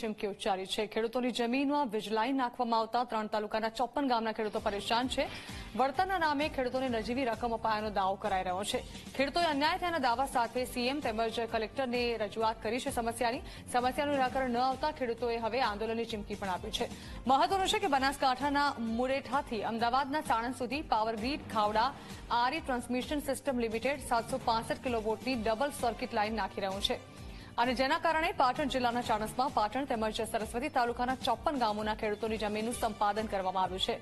ચીમકી ઉચ્ચારી છે. ખેડૂતોની જમીનમાં વીજલાઈન નાખવામાં આવતા ત્રણ તાલુકાના ચોપન ગામના ખેડૂતો પરેશાન છે. વળતરના નામે ખેડૂતોને નજીવી રકમ અપાયાનો દાવો કરાઈ રહ્યો છે. ખેડૂતોએ અન્યાય થયાના દાવા સાથે સીએમ તેમજ કલેક્ટરને રજૂઆત કરી છે સમસ્યાની. સમસ્યાનું નિરાકરણ ન આવતા ખેડૂતોએ હવે આંદોલનની ચીમકી પણ આપી છે. મહત્વનું છે કે બનાસકાંઠાના મુરેઠાથી અમદાવાદના સાણંદ સુધી પાવર ખાવડા, આરી ટ્રાન્સમિશન સિસ્ટમ લિમિટેડ સાતસો કિલોવોટની ડબલ સર્કિટ લાઇન નાખી રહ્યું છે. અને જેના કારણે પાટણ જિલ્લાના ચાણસમાં પાટણ તેમજ સરસ્વતી તાલુકાના ચોપન ગામોના ખેડૂતોની જમીનનું સંપાદન કરવામાં આવ્યું છે.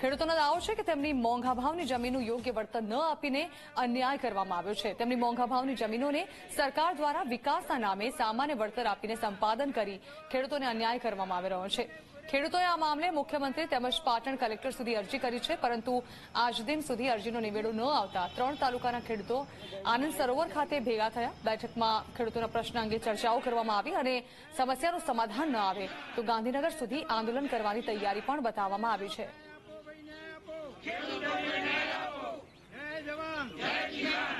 ખેડૂતોનો દાવો છે કે તેમની મોંઘા ભાવની જમીનનું યોગ્ય વળતર ન આપીને અન્યાય કરવામાં આવ્યો છે. તેમની મોંઘા ભાવની જમીનોને સરકાર દ્વારા વિકાસના નામે સામાન્ય વળતર આપીને સંપાદન કરી ખેડૂતોને અન્યાય કરવામાં આવી રહ્યો છે. ખેડૂતોએ આ મામલે મુખ્યમંત્રી તેમજ પાટણ કલેક્ટર સુધી અરજી કરી છે, પરંતુ આજ દિન સુધી અરજીનો નિવેડો ન આવતા ત્રણ તાલુકાના ખેડૂતો આનંદ સરોવર ખાતે ભેગા થયા. બેઠકમાં ખેડૂતોના પ્રશ્ન અંગે ચર્ચાઓ કરવામાં આવી અને સમસ્યાનું સમાધાન ન આવે તો ગાંધીનગર સુધી આંદોલન કરવાની તૈયારી પણ બતાવવામાં આવી છે. જય જવાન. જય કિસાન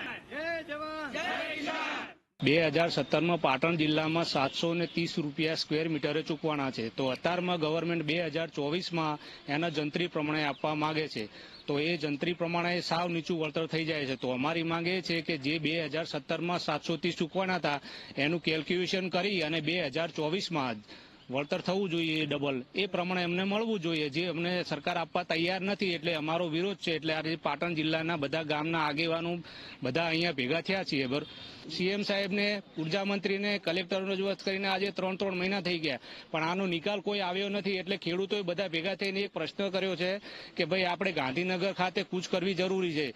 બે હજાર સત્તરમાં પાટણ જિલ્લામાં સાતસો ને ત્રીસ રૂપિયા સ્ક્વેર મીટરે ચૂકવાના છે. તો અત્યારમાં ગવર્મેન્ટ બે હજાર ચોવીસમાં એના જંત્રી પ્રમાણે આપવા માગે છે. તો એ જંત્રી પ્રમાણે સાવ નીચું વળતર થઈ જાય છે. તો અમારી માંગ એ છે કે જે બે હજાર સત્તરમાં સાતસો ત્રીસ ચૂકવાના હતા, એનું કેલ્ક્યુલેશન કરી અને બે હજાર ચોવીસમાં વળતર થવું જોઈએ ડબલ એ પ્રમાણે એમને મળવું જોઈએ. જે અમને સરકાર આપવા તૈયાર નથી એટલે અમારો વિરોધ છે. એટલે આજે પાટણ જિલ્લાના બધા ગામના આગેવાનો બધા અહીંયા ભેગા થયા છીએ. બરોબર. સીએમ સાહેબને, ઊર્જા મંત્રીને કલેક્ટર કરીને આજે ત્રણ ત્રણ મહિના થઈ ગયા. પણ આનો નિકાલ કોઈ આવ્યો નથી એટલે ખેડૂતોએ બધા ભેગા થઈને એક પ્રશ્ન કર્યો છે કે ભાઈ આપણે ગાંધીનગર ખાતે કૂચ કરવી જરૂરી છે.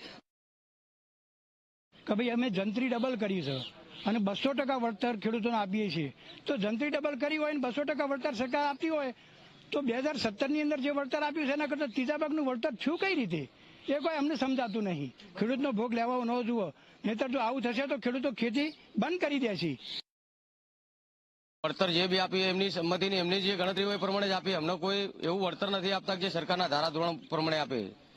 કે ભાઈ અમે જંત્રી ડબલ કરી છે. અને બસો ટકા વળતર ખેડૂતોને આપીએ છીએ. તો જંત્રી ડબલ કરી હોય ને બસો ટકા વળતર સરકાર આપતી હોય, તો બે હજાર સત્તરની અંદર જે વળતર આપ્યું છે, એના કરતાં ત્રીજા ભાગનું વળતર થયું કઈ રીતે? એ કોઈ અમને સમજાતું નહીં. ખેડૂતનો ભોગ લેવા ન જુઓ. નહીતર જો આવું થશે તો ખેડૂતો ખેતી બંધ કરી દે છે. વળતર જે બી આપી એમની સંમતિની એમની જે ગણતરી હોય પ્રમાણે જ આપી અમને કોઈ એવું વળતર નથી આપતા જે સરકારના ધારાધોરણ પ્રમાણે આપે.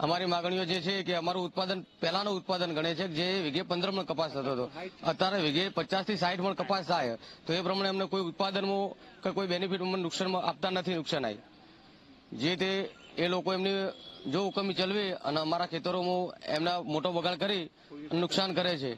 અમારી માગણીઓ જે છે કે અમારું ઉત્પાદન, પહેલાનું ઉત્પાદન ગણે છે, જે વીઘે પંદર મણ કપાસ થતો હતો. અત્યારે વીઘે પચાસથી સાઠ મણ કપાસ થાય, તો એ પ્રમાણે અમને કોઈ ઉત્પાદનમાં કે કોઈ બેનિફિટ અમને નુકસાન આપતા નથી નુકસાન આવી જે તે એ લોકો એમની જો હુકમી ચલવી અને અમારા ખેતરોમાં એમના મોટો બગાડ કરી નુકસાન કરે છે.